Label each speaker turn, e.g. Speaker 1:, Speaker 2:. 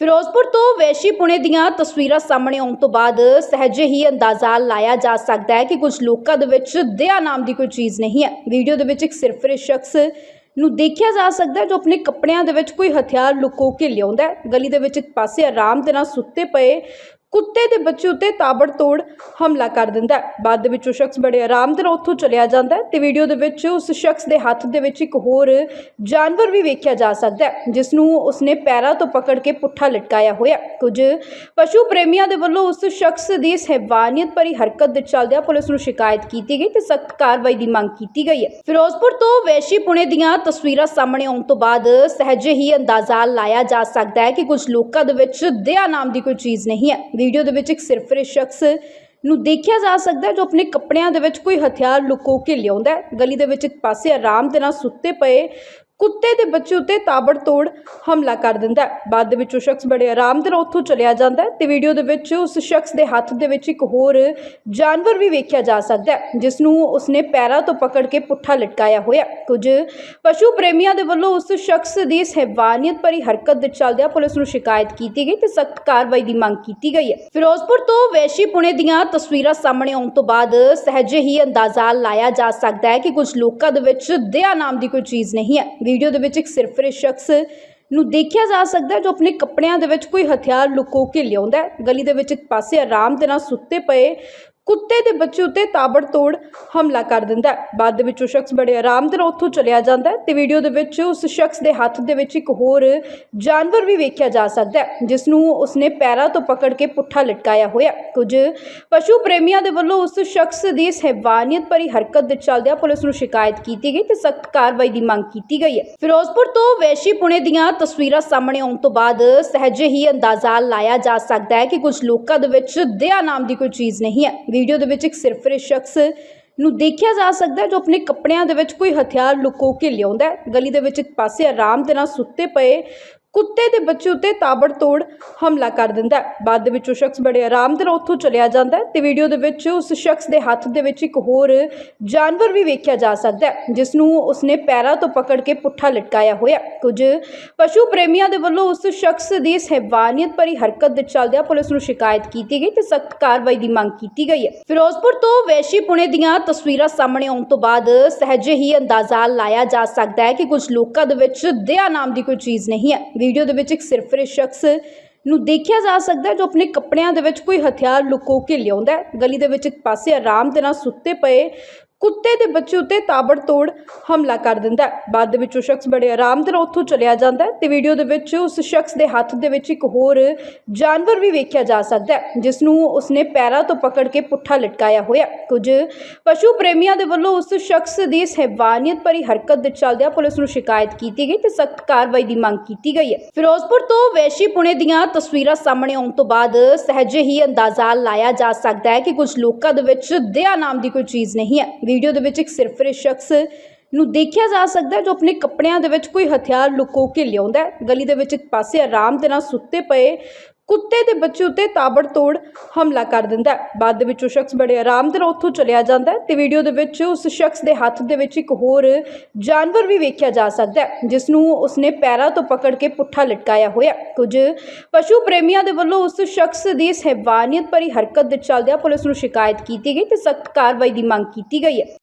Speaker 1: ਫਿਰੋਜ਼ਪੁਰ ਤੋਂ ਵੈਸ਼ੀ ਪੁਣੇ ਦੀਆਂ ਤਸਵੀਰਾਂ ਸਾਹਮਣੇ ਆਉਣ ਤੋਂ ਬਾਅਦ ਸਹਿਜੇ ਹੀ ਅੰਦਾਜ਼ਾ ਲਾਇਆ ਜਾ ਸਕਦਾ ਹੈ ਕਿ ਕੁਝ ਲੋਕਾਂ ਦੇ ਵਿੱਚ ਦਇਆ ਨਾਮ ਦੀ ਕੋਈ ਚੀਜ਼ ਨਹੀਂ ਹੈ। ਵੀਡੀਓ ਦੇ ਵਿੱਚ ਇੱਕ ਸਿਰਫਰੇ ਸ਼ਖਸ ਨੂੰ ਦੇਖਿਆ ਜਾ ਸਕਦਾ ਜੋ ਆਪਣੇ ਕੱਪੜਿਆਂ ਦੇ ਵਿੱਚ ਕੋਈ ਹਥਿਆਰ ਲੁਕੋ ਕੇ ਲਿਆਉਂਦਾ ਹੈ। ਗਲੀ ਦੇ ਵਿੱਚ ਇੱਕ ਪਾਸੇ ਆਰਾਮ ਦੇ ਨਾਲ ਸੁੱਤੇ ਪਏ ਕੁੱਤੇ ਦੇ ਬੱਚੇ ਉੱਤੇ ਤਾਬੜਤੋੜ ਹਮਲਾ ਕਰ ਦਿੰਦਾ ਹੈ। ਬਾਅਦ ਦੇ ਵਿੱਚ ਉਹ ਸ਼ਖਸ ਬੜੇ ਆਰਾਮ ਦੇ ਨਾਲ ਉੱਥੋਂ ਚਲਿਆ ਜਾਂਦਾ ਹੈ ਤੇ ਵੀਡੀਓ ਦੇ ਵਿੱਚ ਉਸ ਸ਼ਖਸ ਦੇ ਹੱਥ ਦੇ ਵਿੱਚ ਇੱਕ ਹੋਰ ਜਾਨਵਰ ਵੀ ਵੇਖਿਆ ਜਾ ਸਕਦਾ ਹੈ, ਜਿਸ ਨੂੰ ਉਸਨੇ ਪੈਰਾਂ ਤੋਂ ਪਕੜ ਕੇ ਪੁੱਠਾ ਲਟਕਾਇਆ ਹੋਇਆ ਕੁਝ ਪਸ਼ੂ ਪ੍ਰੇਮੀਆਂ ਦੇ ਵੱਲੋਂ ਉਸ ਸ਼ਖਸ ਦੀ ਇਸ ਹੈਵਾਨੀਅਤ ਭਰੀ ਹਰਕਤ ਦੇ ਚੱਲਦਿਆਂ ਪੁਲਿਸ ਨੂੰ ਸ਼ਿਕਾਇਤ ਕੀਤੀ ਗਈ ਤੇ ਸਖਤ ਕਾਰਵਾਈ ਦੀ ਮੰਗ ਕੀਤੀ ਗਈ ਹੈ। ਫਿਰੋਜ਼ਪੁਰ ਤੋਂ ਵੈਸ਼ੀ ਪੁਣੇ ਦੀਆਂ ਤਸਵੀਰਾਂ ਸਾਹਮਣੇ ਆਉਣ ਤੋਂ ਬਾਅਦ ਸਹਿਜੇ ਹੀ ਅੰਦਾਜ਼ਾ ਲਾਇਆ ਜਾ ਸਕਦਾ ਹੈ ਕਿ ਕੁਝ ਲੋਕਾਂ ਦੇ ਵਿੱਚ ਦਇਆ ਨਾਮ ਦੀ ਕੋਈ ਚੀਜ਼ ਨਹੀਂ ਹੈ। ਵੀਡੀਓ ਦੇ ਵਿੱਚ ਇੱਕ ਸਿਰਫਰੇ ਸ਼ਖਸ ਨੂੰ ਦੇਖਿਆ ਜਾ ਸਕਦਾ ਜੋ ਆਪਣੇ ਕੱਪੜਿਆਂ ਦੇ ਵਿੱਚ ਕੋਈ ਹਥਿਆਰ ਲੁਕੋ ਕੇ ਲਿਆਉਂਦਾ ਗਲੀ ਦੇ ਵਿੱਚ ਇੱਕ ਪਾਸੇ ਆਰਾਮ ਦੇ ਨਾਲ ਸੁੱਤੇ ਪਏ ਕੁੱਤੇ ਦੇ ਬੱਚੇ ਉੱਤੇ ਤਾਬੜਤੋੜ ਹਮਲਾ ਕਰ ਦਿੰਦਾ ਹੈ। ਬਾਅਦ ਦੇ ਵਿੱਚ ਉਹ ਸ਼ਖਸ ਬੜੇ ਆਰਾਮ ਦੇ ਨਾਲ ਉੱਥੋਂ ਚਲਿਆ ਜਾਂਦਾ ਹੈ ਤੇ ਵੀਡੀਓ ਦੇ ਵਿੱਚ ਉਸ ਸ਼ਖਸ ਦੇ ਹੱਥ ਦੇ ਵਿੱਚ ਇੱਕ ਹੋਰ ਜਾਨਵਰ ਵੀ ਵੇਖਿਆ ਜਾ ਸਕਦਾ ਹੈ, ਜਿਸ ਨੂੰ ਉਸਨੇ ਪੈਰਾਂ ਤੋਂ ਪਕੜ ਕੇ ਪੁੱਠਾ ਲਟਕਾਇਆ ਹੋਇਆ ਕੁਝ ਪਸ਼ੂ ਪ੍ਰੇਮੀਆਂ ਦੇ ਵੱਲੋਂ ਉਸ ਸ਼ਖਸ ਦੀ ਇਸ ਹੈਵਾਨੀਅਤ ਭਰੀ ਹਰਕਤ ਦੇ ਚੱਲਦਿਆਂ ਪੁਲਿਸ ਨੂੰ ਸ਼ਿਕਾਇਤ ਕੀਤੀ ਗਈ ਤੇ ਸਖਤ ਕਾਰਵਾਈ ਦੀ ਮੰਗ ਕੀਤੀ ਗਈ ਹੈ। ਫਿਰੋਜ਼ਪੁਰ ਤੋਂ ਵੈਸ਼ੀ ਪੁਣੇ ਦੀਆਂ ਤਸਵੀਰਾਂ ਸਾਹਮਣੇ ਆਉਣ ਤੋਂ ਬਾਅਦ ਸਹਿਜੇ ਹੀ ਅੰਦਾਜ਼ਾ ਲਾਇਆ ਜਾ ਸਕਦਾ ਹੈ ਕਿ ਕੁਝ ਲੋਕਾਂ ਦੇ ਵਿੱਚ ਦਇਆ ਨਾਮ ਦੀ ਕੋਈ ਚੀਜ਼ ਨਹੀਂ ਹੈ। ਵੀਡੀਓ ਦੇ ਵਿੱਚ ਇੱਕ ਸਿਰਫਰੇ ਸ਼ਖਸ ਨੂੰ ਦੇਖਿਆ ਜਾ ਸਕਦਾ ਜੋ ਆਪਣੇ ਕੱਪੜਿਆਂ ਦੇ ਵਿੱਚ ਕੋਈ ਹਥਿਆਰ ਲੁਕੋ ਕੇ ਲਿਆਉਂਦਾ ਗਲੀ ਦੇ ਵਿੱਚ ਇੱਕ ਪਾਸੇ ਆਰਾਮ ਦੇ ਨਾਲ ਸੁੱਤੇ ਪਏ ਕੁੱਤੇ ਦੇ ਬੱਚੇ ਉੱਤੇ ਤਾਬੜਤੋੜ ਹਮਲਾ ਕਰ ਦਿੰਦਾ ਹੈ। ਬਾਅਦ ਦੇ ਵਿੱਚ ਉਹ ਸ਼ਖਸ ਬੜੇ ਆਰਾਮ ਦੇ ਨਾਲ ਉੱਥੋਂ ਚਲਿਆ ਜਾਂਦਾ ਹੈ ਤੇ ਵੀਡੀਓ ਦੇ ਵਿੱਚ ਉਸ ਸ਼ਖਸ ਦੇ ਹੱਥ ਦੇ ਵਿੱਚ ਇੱਕ ਹੋਰ ਜਾਨਵਰ ਵੀ ਵੇਖਿਆ ਜਾ ਸਕਦਾ ਹੈ, ਜਿਸ ਨੂੰ ਉਸਨੇ ਪੈਰਾਂ ਤੋਂ ਪਕੜ ਕੇ ਪੁੱਠਾ ਲਟਕਾਇਆ ਹੋਇਆ ਕੁਝ ਪਸ਼ੂ ਪ੍ਰੇਮੀਆਂ ਦੇ ਵੱਲੋਂ ਉਸ ਸ਼ਖਸ ਦੀ ਇਸ ਹੈਵਾਨੀਅਤ ਭਰੀ ਹਰਕਤ ਦੇ ਚੱਲਦਿਆਂ ਪੁਲਿਸ ਨੂੰ ਸ਼ਿਕਾਇਤ ਕੀਤੀ ਗਈ ਤੇ ਸਖਤ ਕਾਰਵਾਈ ਦੀ ਮੰਗ ਕੀਤੀ ਗਈ ਹੈ। ਫਿਰੋਜ਼ਪੁਰ ਤੋਂ ਵੈਸ਼ੀ ਪੁਣੇ ਦੀਆਂ ਤਸਵੀਰਾਂ ਸਾਹਮਣੇ ਆਉਣ ਤੋਂ ਬਾਅਦ ਸਹਿਜੇ ਹੀ ਅੰਦਾਜ਼ਾ ਲਾਇਆ ਜਾ ਸਕਦਾ ਹੈ ਕਿ ਕੁਝ ਲੋਕਾਂ ਦੇ ਵਿੱਚ ਦਇਆ ਨਾਮ ਦੀ ਕੋਈ ਚੀਜ਼ ਨਹੀਂ ਹੈ। ਵੀਡੀਓ ਦੇ ਵਿੱਚ ਇੱਕ ਸਿਰਫਰੇ ਸ਼ਖਸ ਨੂੰ ਦੇਖਿਆ ਜਾ ਸਕਦਾ ਜੋ ਆਪਣੇ ਕੱਪੜਿਆਂ ਦੇ ਵਿੱਚ ਕੋਈ ਹਥਿਆਰ ਲੁਕੋ ਕੇ ਲਿਆਉਂਦਾ ਗਲੀ ਦੇ ਵਿੱਚ ਇੱਕ ਪਾਸੇ ਆਰਾਮ ਦੇ ਨਾਲ ਸੁੱਤੇ ਪਏ ਕੁੱਤੇ ਦੇ ਬੱਚੇ ਉੱਤੇ ਤਾਬੜਤੋੜ ਹਮਲਾ ਕਰ ਦਿੰਦਾ ਹੈ। ਬਾਅਦ ਦੇ ਵਿੱਚ ਉਹ ਸ਼ਖਸ ਬੜੇ ਆਰਾਮ ਦੇ ਨਾਲ ਉੱਥੋਂ ਚਲਿਆ ਜਾਂਦਾ ਹੈ ਤੇ ਵੀਡੀਓ ਦੇ ਵਿੱਚ ਉਸ ਸ਼ਖਸ ਦੇ ਹੱਥ ਦੇ ਵਿੱਚ ਇੱਕ ਹੋਰ ਜਾਨਵਰ ਵੀ ਵੇਖਿਆ ਜਾ ਸਕਦਾ ਹੈ, ਜਿਸ ਨੂੰ ਉਸਨੇ ਪੈਰਾਂ ਤੋਂ ਪਕੜ ਕੇ ਪੁੱਠਾ ਲਟਕਾਇਆ ਹੋਇਆ ਕੁਝ ਪਸ਼ੂ ਪ੍ਰੇਮੀਆਂ ਦੇ ਵੱਲੋਂ ਉਸ ਸ਼ਖਸ ਦੀ ਇਸ ਹੈਵਾਨੀਅਤ ਭਰੀ ਹਰਕਤ ਦੇ ਚੱਲਦਿਆਂ ਪੁਲਿਸ ਨੂੰ ਸ਼ਿਕਾਇਤ ਕੀਤੀ ਗਈ ਤੇ ਸਖਤ ਕਾਰਵਾਈ ਦੀ ਮੰਗ ਕੀਤੀ ਗਈ ਹੈ। ਫਿਰੋਜ਼ਪੁਰ ਤੋਂ ਵੈਸ਼ੀ ਪੁਣੇ ਦੀਆਂ ਤਸਵੀਰਾਂ ਸਾਹਮਣੇ ਆਉਣ ਤੋਂ ਬਾਅਦ ਸਹਿਜੇ ਹੀ ਅੰਦਾਜ਼ਾ ਲਾਇਆ ਜਾ ਸਕਦਾ ਹੈ ਕਿ ਕੁਝ ਲੋਕਾਂ ਦੇ ਵਿੱਚ ਦਇਆ ਨਾਮ ਦੀ ਕੋਈ ਚੀਜ਼ ਨਹੀਂ ਹੈ। ਵੀਡੀਓ ਦੇ ਵਿੱਚ ਇੱਕ ਸਿਰਫਰੇ ਸ਼ਖਸ ਨੂੰ ਦੇਖਿਆ ਜਾ ਸਕਦਾ ਜੋ ਆਪਣੇ ਕੱਪੜਿਆਂ ਦੇ ਵਿੱਚ ਕੋਈ ਹਥਿਆਰ ਲੁਕੋ ਕੇ ਲਿਆਉਂਦਾ ਗਲੀ ਦੇ ਵਿੱਚ ਇੱਕ ਪਾਸੇ ਆਰਾਮ ਦੇ ਨਾਲ ਸੁੱਤੇ ਪਏ ਕੁੱਤੇ ਦੇ ਬੱਚੇ ਉੱਤੇ ਤਾਬੜਤੋੜ ਹਮਲਾ ਕਰ ਦਿੰਦਾ ਹੈ। ਬਾਅਦ ਦੇ ਵਿੱਚ ਉਹ ਸ਼ਖਸ ਬੜੇ ਆਰਾਮ ਦੇ ਨਾਲ ਉੱਥੋਂ ਚਲਿਆ ਜਾਂਦਾ ਹੈ ਤੇ ਵੀਡੀਓ ਦੇ ਵਿੱਚ ਉਸ ਸ਼ਖਸ ਦੇ ਹੱਥ ਦੇ ਵਿੱਚ ਇੱਕ ਹੋਰ ਜਾਨਵਰ ਵੀ ਵੇਖਿਆ ਜਾ ਸਕਦਾ ਹੈ, ਜਿਸ ਨੂੰ ਉਸਨੇ ਪੈਰਾਂ ਤੋਂ ਪਕੜ ਕੇ ਪੁੱਠਾ ਲਟਕਾਇਆ ਹੋਇਆ ਕੁਝ ਪਸ਼ੂ ਪ੍ਰੇਮੀਆਂ ਦੇ ਵੱਲੋਂ ਉਸ ਸ਼ਖਸ ਦੀ ਇਸ ਹੈਵਾਨੀਅਤ ਭਰੀ ਹਰਕਤ ਦੇ ਚੱਲਦਿਆਂ ਪੁਲਿਸ ਨੂੰ ਸ਼ਿਕਾਇਤ ਕੀਤੀ ਗਈ ਤੇ ਸਖਤ ਕਾਰਵਾਈ ਦੀ ਮੰਗ ਕੀਤੀ ਗਈ ਹੈ। ਫਿਰੋਜ਼ਪੁਰ ਤੋਂ ਵੈਸ਼ੀ ਪੁਣੇ ਦੀਆਂ ਤਸਵੀਰਾਂ ਸਾਹਮਣੇ ਆਉਣ ਤੋਂ ਬਾਅਦ ਸਹਿਜੇ ਹੀ ਅੰਦਾਜ਼ਾ ਲਾਇਆ ਜਾ ਸਕਦਾ ਹੈ ਕਿ ਕੁਝ ਲੋਕਾਂ ਦੇ ਵਿੱਚ ਦਇਆ ਨਾਮ ਦੀ ਕੋਈ ਚੀਜ਼ ਨਹੀਂ ਹੈ। ਵੀਡੀਓ ਦੇ ਵਿੱਚ ਇੱਕ ਸਿਰਫਰੇ ਸ਼ਖਸ ਨੂੰ ਦੇਖਿਆ ਜਾ ਸਕਦਾ ਜੋ ਆਪਣੇ ਕੱਪੜਿਆਂ ਦੇ ਵਿੱਚ ਕੋਈ ਹਥਿਆਰ ਲੁਕੋ ਕੇ ਲਿਆਉਂਦਾ ਗਲੀ ਦੇ ਵਿੱਚ ਇੱਕ ਪਾਸੇ ਆਰਾਮ ਦੇ ਨਾਲ ਸੁੱਤੇ ਪਏ ਕੁੱਤੇ ਦੇ ਬੱਚੇ ਉੱਤੇ ਤਾਬੜਤੋੜ ਹਮਲਾ ਕਰ ਦਿੰਦਾ ਹੈ। ਬਾਅਦ ਦੇ ਵਿੱਚ ਉਹ ਸ਼ਖਸ ਬੜੇ ਆਰਾਮ ਦੇ ਨਾਲ ਉੱਥੋਂ ਚਲਿਆ ਜਾਂਦਾ ਹੈ ਤੇ ਵੀਡੀਓ ਦੇ ਵਿੱਚ ਉਸ ਸ਼ਖਸ ਦੇ ਹੱਥ ਦੇ ਵਿੱਚ ਇੱਕ ਹੋਰ ਜਾਨਵਰ ਵੀ ਵੇਖਿਆ ਜਾ ਸਕਦਾ ਹੈ, ਜਿਸ ਨੂੰ ਉਸਨੇ ਪੈਰਾਂ ਤੋਂ ਪਕੜ ਕੇ ਪੁੱਠਾ ਲਟਕਾਇਆ ਹੋਇਆ ਕੁਝ ਪਸ਼ੂ ਪ੍ਰੇਮੀਆਂ ਦੇ ਵੱਲੋਂ ਉਸ ਸ਼ਖਸ ਦੀ ਇਸ ਹੈਵਾਨੀਅਤ ਭਰੀ ਹਰਕਤ ਦੇ ਚੱਲਦਿਆਂ ਪੁਲਿਸ ਨੂੰ ਸ਼ਿਕਾਇਤ ਕੀਤੀ ਗਈ ਤੇ ਸਖਤ ਕਾਰਵਾਈ ਦੀ ਮੰਗ ਕੀਤੀ ਗਈ ਹੈ।